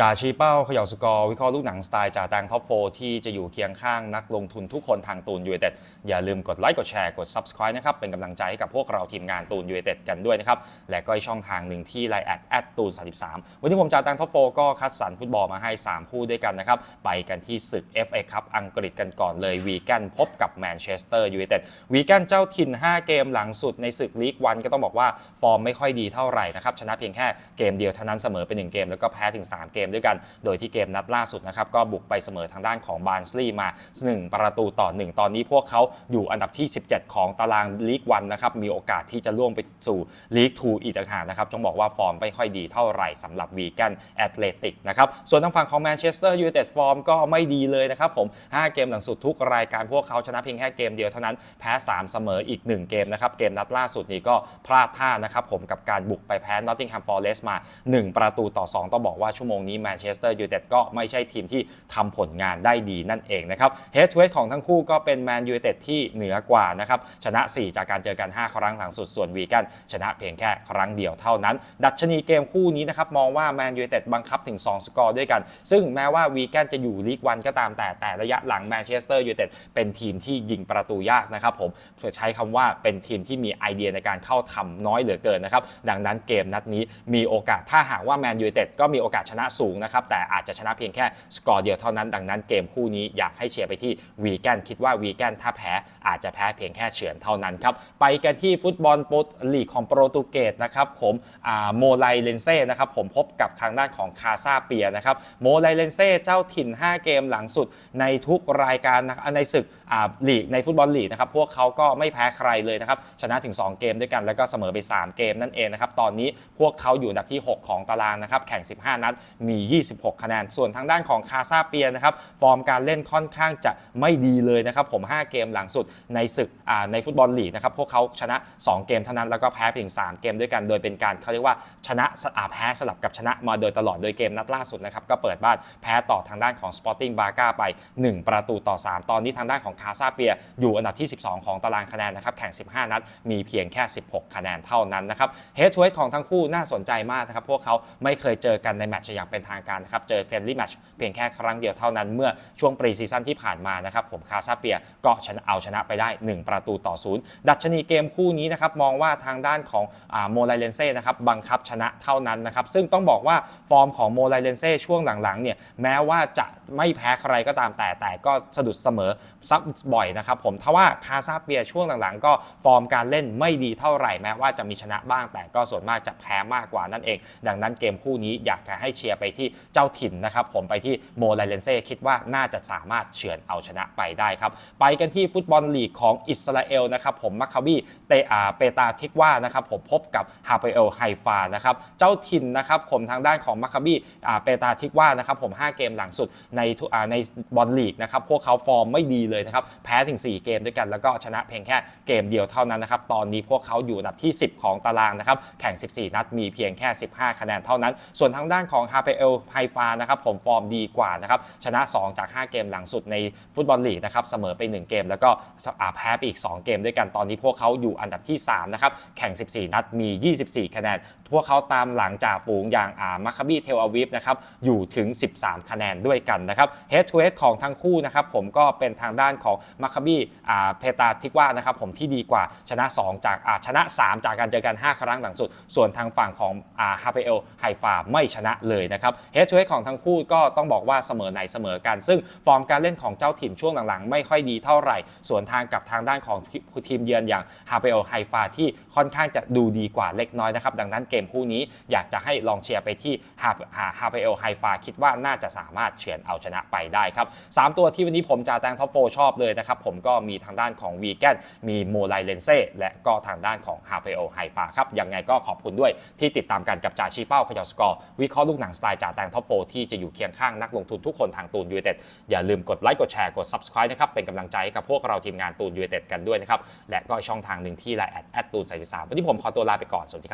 จ่าชี้เป้าเขย่าสกอร์วิเคราะห์ลูกหนังสไตล์จ่าแตงท็อปโฟที่จะอยู่เคียงข้างนักลงทุนทุกคนทางตูนยูไนเต็ดอย่าลืมกดไลค์กดแชร์กด Subscribe นะครับ เป็นกำลังใจให้กับพวกเราทีมงานตูนยูไนเต็ดกันด้วยนะครับ และก็อีกช่องทางหนึ่งที่ไลน์แอดแอดตูน33วันนี้ผมจ่าแตงท็อปโฟก็คัดสรรฟุตบอลมาให้ 3 คู่ด้วยกันนะครับ ไปกันที่ศึก FA ครับอังกฤษกันก่อนเลยวีแกนพบกับแมนเชสเตอร์ยูไนเต็ดวีแกนเจ้าถิ่น 5 เกมหลังสุดในศึกลีกวันก็ต้องบอกว่าฟอร์มไม่ค่อยดีเท่าไหร่นะครับชนะเพียงแค่เกมเดียวเท่านั้นเสมอไปหนึ่งเกมแล้วก็แพ้ถึง 3 เกมด้วยกัน โดยที่เกมนัดล่าสุดนะครับก็บุกไปเสมอทางด้านของบาร์นสลีย์มา 1 ประตูต่อ 1 ตอนนี้พวกเขาอยู่อันดับที่ 17 ของตารางลีกวันนะครับมีโอกาสที่จะล่วงไปสู่ลีกทูอีกต่างหากนะครับต้องบอกว่าฟอร์มไม่ค่อยดีเท่าไหร่สำหรับวีแกนแอตเลติกนะครับส่วนทางฝั่งของแมนเชสเตอร์ยูไนเต็ดฟอร์มก็ไม่ดีเลยนะครับผม 5 เกมหลังสุดทุกรายการพวกเขาชนะเพียงแค่เกมเดียวเท่านั้นแพ้ 3 เสมออีก 1 เกมนะครับ เกมนัดล่าสุดนี้ก็พลาดท่านะครับผมกับการบุกไปแพ้นอตติงแฮมฟอร์เรสต์มา 1 ประตูต่อ 2 ต้องบอกว่าชั่วโมงนี้แมนเชสเตอร์ยูไนเต็ดก็ไม่ใช่ทีมที่ทำผลงานได้ดีนั่นเองนะครับเฮดทูเฮดของทั้งคู่ก็เป็นแมนยูไนเต็ดที่เหนือกว่านะครับชนะ 4 จากการเจอกัน 5 ครั้งหลังสุดส่วนวีแกันชนะเพียงแค่ครั้งเดียวเท่านั้น ดัชนีเกมคู่นี้นะครับมองว่าแมนยูไนเต็ดบังคับถึง 2 สกอร์ด้วยกัน ซึ่งแม้ว่าวีแกนจะอยู่ลีกวันก็ตามแต่แต่ระยะหลังแมนเชสเตอร์ยูไนเต็ดเป็นทีมที่ยิงประตูยากนะครับผมใช้คำว่าเป็นทีมที่มีไอเดียในการเข้าทำน้อยเหลือเกินนะครับดังนั้นเกมนัดนี้มีโอกาสถ้าหากว่าแมนยูไนเต็ดก็มีโอกาสชนะสูงนะครับแต่อาจจะชนะเพียงแค่สกอร์เดียวเท่านั้นดังนั้นเกมคู่นี้อยากให้เชียร์ไปที่วีแกนคิดว่าวีแกนถ้าแพ้อาจจะแพ้เพียงแค่เฉือนเท่านั้นครับไปกันที่ฟุตบอลโปรลีกของโปรตุเกสนะครับผมโมไลเลนเซ่นะครับผมพบกับทางด้านของคาซาเปียนะครับโมไลเลนเซ่เจ้าถิ่น 5 เกมหลังสุดในทุกรายการนะในศึกลีกในฟุตบอลลีกนะครับพวกเขาก็ไม่แพ้ใครเลยนะครับชนะถึง 2 เกมด้วยกันแล้วก็เสมอไป 3 เกมนั่นเองนะครับตอนนี้พวกเขาอยู่อันดับที่ 6 ของตารางนะครับแข่ง 15 นัดมีี 26 คะแนน ส่วนทางด้านของคาซาเปียนะครับ ฟอร์มการเล่นค่อนข้างจะไม่ดีเลยนะครับผม 5 เกมหลังสุดในศึกในฟุตบอลลีกนะครับ พวกเขาชนะ 2 เกมเท่านั้น แล้วก็แพ้เพียง 3 เกมด้วยกัน โดยเป็นการเขาเรียกว่าชนะแพ้สลับกับชนะมาโดยตลอด โดยเกมนัดล่าสุดนะครับ ก็เปิดบ้านแพ้ต่อทางด้านของ Sporting b a g a ไป 1 ประตูต่อ 3 ตอนนี้ทางด้านของคาซาเปียอยู่อันดับที่ 12 ของตารางคะแนนนะครับแข่ง 15 นัดมีเพียงแค่ 16 คะแนนเท่านั้นนะครับเฮดทูเฮดของทั้งคู่น่าสนใจมากนะครับพวกเขาไม่เคยเจอกันในแมตช์อย่างเป็นทางการนะครับ เจอเฟรนลี่แมตช์เพียงแค่ครั้งเดียวเท่านั้นเมื่อช่วงปรีซีซั่นที่ผ่านมานะครับ ผมคาซาเปียก็ชนะเอาชนะไปได้ 1 ประตูต่อศูนย์ดัชนีเกมคู่นี้นะครับมองว่าทางด้านของโมไลเลนเซ่นะครับบังคับชนะเท่านั้นนะครับซึ่งต้องบอกว่าฟอร์มของโมไลเลนเซ่ช่วงหลังๆเนี่ยแม้ว่าจะไม่แพ้ใครก็ตามแต่แต่ก็สะดุดเสมอซับบ่อยนะครับผมถ้าว่าคาซาเปียช่วงหลังๆ ก็ฟอร์มการเล่นไม่ดีเท่าไหร่แม้ว่าจะมีชนะบ้าง แต่ก็ส่วนมากจะแพ้มากกว่านั่นเอง ดังนั้นเกมคู่นี้อยากจะให้เชียร์ไปที่เจ้าถิ่นนะครับผมไปที่โมไลเลนเซ่คิดว่าน่าจะสามารถเฉือนเอาชนะไปได้ครับ ไปกันที่ฟุตบอลลีกของอิสราเอลนะครับผมมัคคาบีเตอาเปตาทิกว่านะครับผมพบกับฮาเปเอลไฮฟานะครับเจ้าถิ่นนะครับผมทางด้านของมัคคาบีเปตาทิกว่านะครับผม 5 เกมหลังสุดในในบอลลีกนะครับพวกเขาฟอร์มไม่ดีเลยนะครับแพ้ถึง 4 เกมด้วยกันแล้วก็ชนะเพียงแค่เกมเดียวเท่านั้นนะครับตอนนี้พวกเขาอยู่อันดับที่ 10 ของตารางนะครับแข่ง 14 นัดมีเพียงแค่ 15 คะแนนเท่านั้น ส่วนทางด้านของฮาเปเอลไฮฟานะครับผมฟอร์มดีกว่านะครับชนะ 2 จาก 5 เกมหลังสุดในฟุตบอลลีกนะครับเสมอไป 1 เกม แล้วก็แพ้ไปอีก 2 เกมด้วยกันตอนนี้พวกเขาอยู่อันดับที่ 3 นะครับ แข่ง 14 นัดมี 24 คะแนน พวกเขาตามหลังจากฝูงอย่างอามาคาบีเทลอาวิฟนะครับอยู่ถึง 13 คะแนนด้วยกันนะครับเฮดทูเฮดของทั้งคู่นะครับผมก็เป็นทางด้านของมาคาบีเพตาทิกว่านะครับผมที่ดีกว่าชนะ 2 จากชนะ 3 จากการเจอกัน 5 ครั้งหลังสุด ส่วนทางฝั่งของฮาเปเอลไฮฟาไม่ชนะเลยนะครับเฮดทูเฮดของทั้งคู่ก็ต้องบอกว่าเสมอในเสมอกัน ซึ่งฟอร์มการเล่นของเจ้าถิ่นช่วงหลังๆ ไม่ค่อยดีเท่าไหร่ส่วนทางกับทางด้านของทีมเยือนอย่างฮาเปเอลไฮฟาที่ค่อนข้างจะดูดีกว่าเล็กน้อยนะครับดังนั้นเกมคู่นี้อยากจะให้ลองเชียร์ไปที่ฮาฮาเปเอลไฮฟาคิดว่าน่าจะสามารถเฉือนเอาชนะไปได้ครับสามตัวที่วันนี้ผมจะแตงท็อปโฟชอบเลยนะครับผมก็มีทางด้านของวีแกนมีโมไลเลนเซ่และก็ทางด้านของฮาเปเอลไฮฟาครับยังไงก็ขอบคุณด้วยที่ติดตามกันกับจ่าชีเป้าขยอสกอร์วิเคราะห์ลูกหนังสไตล์จ่าแตงท็อปโฟที่จะอยู่เคียงข้างนักลงทุนทุกคนทางตูนยูเต็ดอย่าลืมกดไลค์กดแชร์กด subscribe นะครับเป็นกำลังใจให้กับพวกเราทีมงานตูนยูเต็ดกันด้วยนะครับและก็ช่องทางหนึ่งที่ไลน์แอดแอดตูนใส่สาวันนี้ผมขอตัวลาไปก่อนสวัสดีครับ